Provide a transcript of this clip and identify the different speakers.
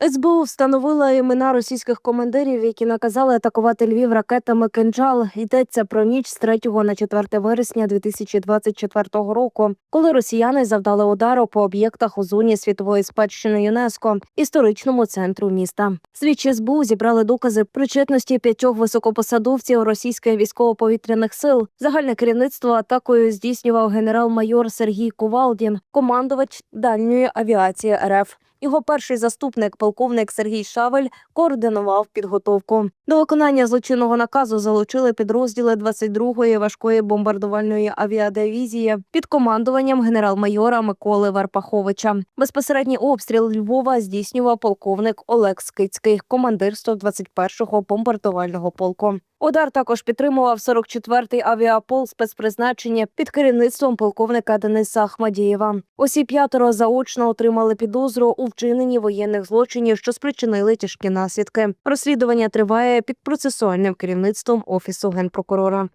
Speaker 1: СБУ встановила імена російських командирів, які наказали атакувати Львів ракетами «Кинджал». Йдеться про ніч з 3 на 4 вересня 2024 року, коли росіяни завдали удару по об'єктах у зоні світової спадщини ЮНЕСКо, історичному центру міста. Слідчі СБУ зібрали докази причетності п'ятьох високопосадовців російських військово-повітряних сил. Загальне керівництво атакою здійснював генерал-майор Сергій Кувалдін, командувач дальньої авіації РФ. Його перший заступник, полковник Сергій Шавель, координував підготовку. До виконання злочинного наказу залучили підрозділи 22-ї важкої бомбардувальної авіадивізії під командуванням генерал-майора Миколи Варпаховича. Безпосередній обстріл Львова здійснював полковник Олег Скицький, командир 121-го бомбардувального полку. Удар також підтримував 44-й авіапол спецпризначення під керівництвом полковника Дениса Ахмадієва. Усі п'ятеро заочно отримали підозру у вчиненні воєнних злочинів, що спричинили тяжкі наслідки. Розслідування триває під процесуальним керівництвом офісу генпрокурора.